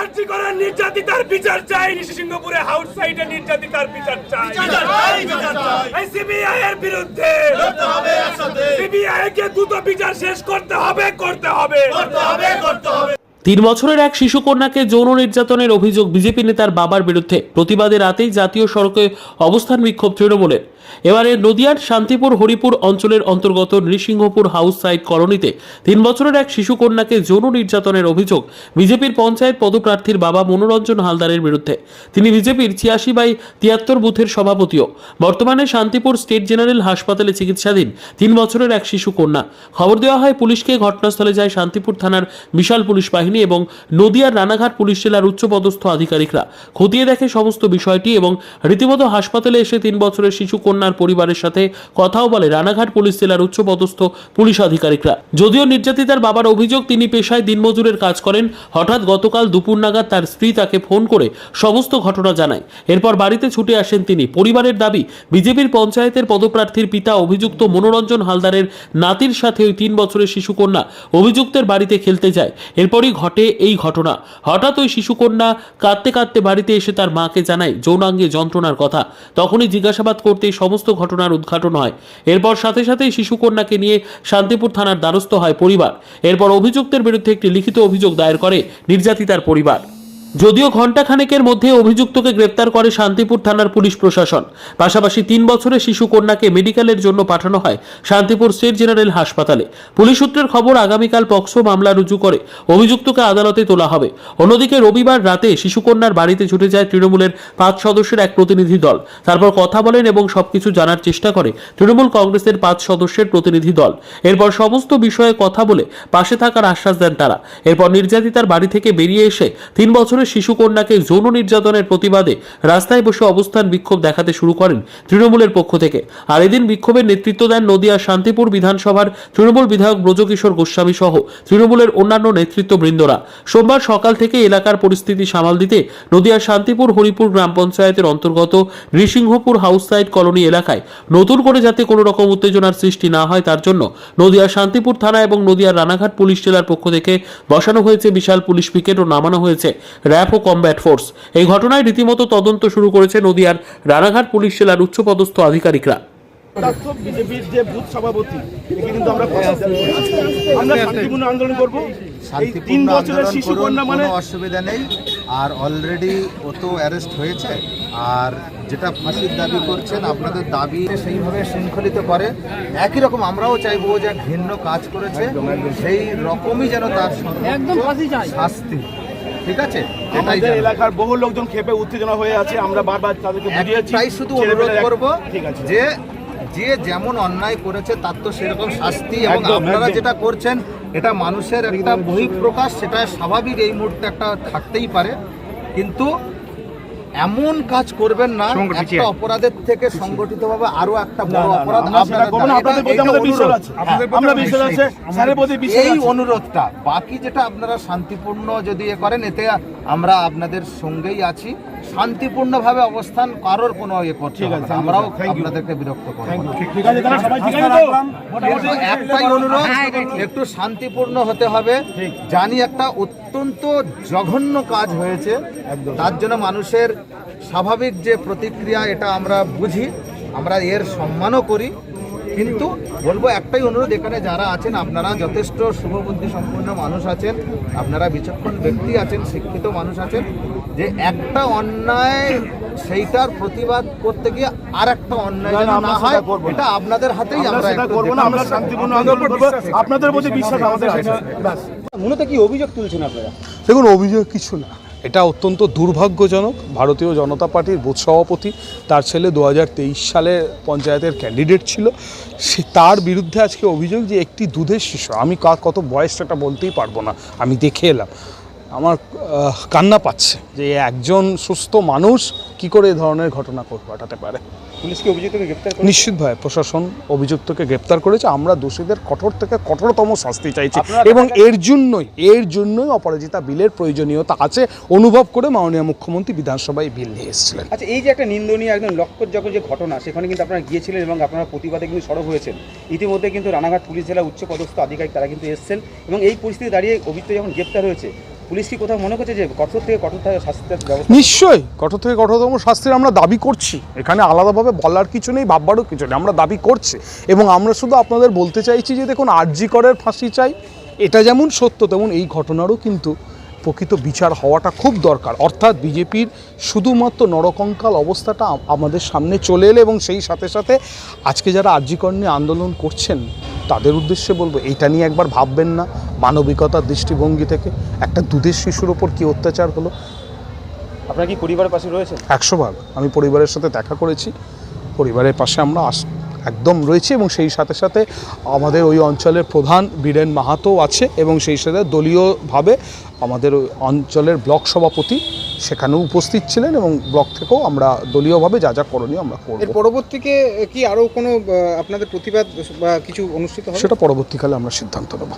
আর্জি করার নির্যাতিতার বিচার চাই। নিশিসিংহপুরে হাউস সাইডে নির্যাতিতার বিচার চাই। সিবিআই এর বিরুদ্ধে। সিবিআই কে দ্রুত বিচার শেষ করতে হবে করতে হবে। তিন বছরের এক শিশু কন্যাকে যৌন নির্যাতনের অভিযোগ বিজেপি নেতার বাবার বিরুদ্ধে। প্রতিবাদে রাতেই জাতীয় সড়কে অবস্থান বিক্ষোভ তৃণমূলের। এবারে নদিয়ার শান্তিপুর, হরিপুর অঞ্চলের অন্তর্গত নৃসিংহপুর হাউস সাইড কলোনিতে তিন বছরের এক শিশু কন্যাকে যৌন নির্যাতনের অভিযোগ বিজেপির পঞ্চায়েত পদপ্রার্থীর বাবা মনোরঞ্জন হালদারের বিরুদ্ধে। তিনি বিজেপির ছিয়াশি বাই তিয়াত্তর বুথের সভাপতিও। বর্তমানে শান্তিপুর স্টেট জেনারেল হাসপাতালে চিকিৎসাধীন তিন বছরের এক শিশু কন্যা খবর দেওয়া হয়, পুলিশকে ঘটনাস্থলে যায় শান্তিপুর থানার বিশাল পুলিশ বাহিনী এবং নদিয়ার রানাঘাট পুলিশ জেলার উচ্চপদস্থ আধিকারিকরা। খতিয়ে দেখে সমস্ত বিষয়টি এবং রীতিমতো হাসপাতালে এসে তিন বছরের শিশু কন্যার পরিবারের সাথে কথাও বলে। রানাঘাট পুলিশ জেলার উচ্চপদস্থ পুলিশ আধিকারিকরা। যদিও নির্যাতিতার বাবার অভিযোগ, তিনি পেশায় দিনমজুরের কাজ করেন। হঠাৎ গতকাল দুপুর নাগাদ তার স্ত্রী তাকে ফোন করে সমস্ত ঘটনা জানায়। এরপর বাড়িতে ছুটে আসেন তিনি। পরিবারের দাবি, বিজেপির পঞ্চায়েতের পদপ্রার্থীর পিতা অভিযুক্ত মনোরঞ্জন হালদারের নাতির সাথে ওই তিন বছরের শিশুকন্যা অভিযুক্তের বাড়িতে খেলতে যায়। এরপরই ঘটে এই ঘটনা। হঠাৎ ওই শিশুকন্যা কাঁদতে কাঁদতে বাড়িতে এসে তার মাকে জানায়, যৌনাঙ্গে যন্ত্রণার কথা। তখনই জিজ্ঞাসাবাদ করতেই সমস্ত ঘটনার উদ্ঘাটন হয়। এরপর সাথে সাথেই শিশুকন্যাকে নিয়ে শান্তিপুর থানার দ্বারস্থ হয় পরিবার। এরপর অভিযুক্তের বিরুদ্ধে একটি লিখিত অভিযোগ দায়ের করে নির্যাতিতার পরিবার। যদিও ঘণ্টাখানেকের মধ্যে অভিযুক্তকে গ্রেপ্তার করে শান্তিপুর থানার পুলিশ প্রশাসন। পাশাপাশি তিন বছরের শিশু কন্যাকে মেডিকেলের জন্য পাঠানো হয় শান্তিপুর স্টেট জেনারেল হাসপাতালে। পুলিশ সূত্রের খবর, আগামীকাল পক্সো মামলা রুজু করে অভিযুক্তকে আদালতে তোলা হবে। অন্যদিকে রবিবার রাতে শিশুকন্যার বাড়িতে ছুটে যায় তৃণমূলের পাঁচ সদস্যের এক প্রতিনিধি দল। তারপর কথা বলেন এবং সবকিছু জানার চেষ্টা করে তৃণমূল কংগ্রেসের পাঁচ সদস্যের প্রতিনিধি দল। এরপর সমস্ত বিষয়ে কথা বলে পাশে থাকার আশ্বাস দেন তারা। এরপর নির্যাতিতার বাড়ি থেকে বেরিয়ে এসে তিন বছরের শিশু কন্যাকে যৌন নির্যাতনের প্রতিবাদে রাস্তায় বসে অবস্থান বিক্ষোভ দেখাতে শুরু করেন তৃণমূলের পক্ষ থেকে। আর এদিন বিক্ষোভের নেতৃত্ব দেন নদিয়া শান্তিপুর বিধানসভার তৃণমূল বিধায়ক ব্রজকিশোর গোস্বামী সহ তৃণমূলের অন্যান্য নেতৃত্ববৃন্দরা। সোমবার সকাল থেকে এলাকার পরিস্থিতি সামাল দিতে নদিয়ার শান্তিপুর হরিপুর গ্রাম পঞ্চায়েতের অন্তর্গত নৃসিংহপুর হাউস সাইড কলোনি এলাকায় নতুন করে যাতে কোনো রকম উত্তেজনার সৃষ্টি না হয় তার জন্য নদিয়ার শান্তিপুর থানা এবং নদিয়ার রানাঘাট পুলিশ জেলার পক্ষ থেকে বসানো হয়েছে বিশাল পুলিশ পিকেট ও নামানো হয়েছে। র্যাপ ও কমব্যাট ফোর্স। এই ঘটনায় রীতিমতো তদন্ত শুরু করেছে নদিয়ার রানাঘাট পুলিশ জেলার উচ্চপদস্থ আধিকারিকরা। বিজেপির যে বুথ সভাপতি কিন্তু আমরা আমরা শান্তিপূর্ণ আন্দোলন করব তিন বছরের শিশু কন্যা মানে অসুবিধা নেই। আর অলরেডি ও তো অ্যারেস্ট হয়েছে। আর যেটা ফাঁসির দাবি করছেন আপনাদের দাবি সেইভাবে শৃঙ্খলিত করে। একই রকম আমরাও চাইব যে ঘৃণ্য কাজ করেছে। সেই রকমই যেন তার একদম শাস্তি ঠিক আছে? আমাদের। এলাকার বহু লোকজন খেপে উত্তেজনা হয়ে আছে আমরা বারবার তাদেরকে বুঝিয়েছি তাই শুধু অনুরোধ করব ঠিক আছে। যে যে যেমন অন্যায় করেছে তার তো সেরকম শাস্তি এবং আপনারা যেটা করছেন এটা মানুষের একটা বহিঃপ্রকাশ সেটা স্বাভাবিক এই মুহূর্তে একটা থাকতেই পারে। কিন্তু এমন কাজ করবেন না একটা অপরাধের থেকে সংগঠিতভাবে আরও একটা বড় অপরাধ। আছে। হ্যাঁ, এই অনুরোধটা বাকি যেটা আপনারা শান্তিপূর্ণ যদি এ করেন এতে আমরা আপনাদের সঙ্গেই আছি। শান্তিপূর্ণভাবে অবস্থান কারোর কোনো ইয়ে করছে আমরাও আপনাদেরকে বিরক্ত করব না। ঠিক আছে তাহলে সবাই ঠিক আছে তো? কিন্তু একটাই অনুরোধ একটু শান্তিপূর্ণ হতে হবে। জানি একটা অত্যন্ত জঘন্য কাজ হয়েছে। তার জন্য মানুষের স্বাভাবিক যে প্রতিক্রিয়া এটা আমরা বুঝি আমরা এর সম্মানও করি। কিন্তু বলব একটাই অনুরোধ এখানে যারা আছেন আপনারা যথেষ্ট শুভবুদ্ধি সম্পন্ন মানুষ আছেন আপনারা বিচক্ষণ ব্যক্তি আছেন শিক্ষিত মানুষ আছেন যে একটা অন্যায় সেইটার প্রতিবাদ করতে গিয়ে আর একটা অন্যায় না, হয়। এটা আপনাদের হাতেই আমরা করব না আমরা শান্তিপূর্ণ আন্দোলন করব। আপনাদের প্রতি বিশ্বাস আমাদের ব্যাস। মূলত কি অভিযোগ তুলছেন আপনারা? দেখুন অভিযোগ কিছু না। এটা অত্যন্ত দুর্ভাগ্যজনক। ভারতীয় জনতা পার্টির বুথ সভাপতি, তার ছেলে দু হাজার তেইশ সালে পঞ্চায়েতের ক্যান্ডিডেট ছিল। সে তার বিরুদ্ধে আজকে অভিযোগ যে একটি দুধের শিশু। আমি কত বয়স সেটা বলতেই পারব না। আমি দেখে এলাম। আমার কান্না পাচ্ছে যে একজন সুস্থ মানুষ কি করে এ ধরনের ঘটনা ঘটাতে পারে। পুলিশ কি অভিযুক্তকে গ্রেপ্তার নিশ্চিতভাবে প্রশাসন অভিযুক্তকে গ্রেপ্তার করেছে। আমরা দোষীদের কঠোর থেকে কঠোরতম শাস্তি চাইছি। এবং এর জন্যই এর জন্যই অপরাজিতা বিলের প্রয়োজনীয়তা আছে অনুভব করে মাননীয় মুখ্যমন্ত্রী বিধানসভায় বিল নিয়ে এসেছিলেন। আচ্ছা এই যে একটা নিন্দনীয় একদম লক্ষ্যযোগ্য যে ঘটনা সেখানে কিন্তু আপনারা গিয়েছিলেন এবং আপনারা প্রতিবাদে কিন্তু সরব হয়েছেন। ইতিমধ্যে কিন্তু রানাঘাট পুলিশ জেলা উচ্চ পদস্থ আধিকারিক তারা কিন্তু এসেছেন এবং এই পরিস্থিতি দাঁড়িয়ে অভিযুক্ত যখন গ্রেপ্তার হয়েছে কি কোথাও মনে যে কঠোর থেকে শাস্তির নিশ্চয়ই, কঠোর থেকে কঠোরতম শাস্তির আমরা দাবি করছি। এখানে আলাদাভাবে বলার কিছু নেই, ভাববারও কিছু নেই, আমরা দাবি করছি। এবং আমরা শুধু আপনাদের বলতে চাইছি যে দেখুন, আরজি করের ফাঁসি চাই, এটা যেমন সত্য, তেমন এই ঘটনারও কিন্তু প্রকৃত বিচার হওয়াটা খুব দরকার। অর্থাৎ বিজেপির শুধুমাত্র নরকঙ্কাল অবস্থাটা আমাদের সামনে চলে এলে এবং সেই সাথে সাথে আজকে যারা আরজিকর নিয়ে আন্দোলন করছেন, তাদের উদ্দেশ্যে বলব, এটা নিয়ে একবার ভাববেন না। মানবিকতার দৃষ্টিভঙ্গি থেকে একটা দুধের শিশুর ওপর কী অত্যাচার হলো? আপনার কি পরিবারের পাশে রয়েছে একশো ভাগ আমি পরিবারের সাথে দেখা করেছি। পরিবারের পাশে আমরা আস- একদম রয়েছি এবং সেই সাথে সাথে আমাদের ওই অঞ্চলের প্রধান বীরেন মাহাতো আছে এবং সেই সাথে দলীয়ভাবে আমাদের ওই অঞ্চলের ব্লক সভাপতি সেখানেও উপস্থিত ছিলেন এবং ব্লক থেকেও আমরা দলীয়ভাবে যা যা করণীয় আমরা করব। এর পরবর্তীকে কি আরও কোনো আপনাদের প্রতিবাদ বা কিছু অনুষ্ঠিত হবে? সেটা পরবর্তীকালে আমরা সিদ্ধান্ত নেব।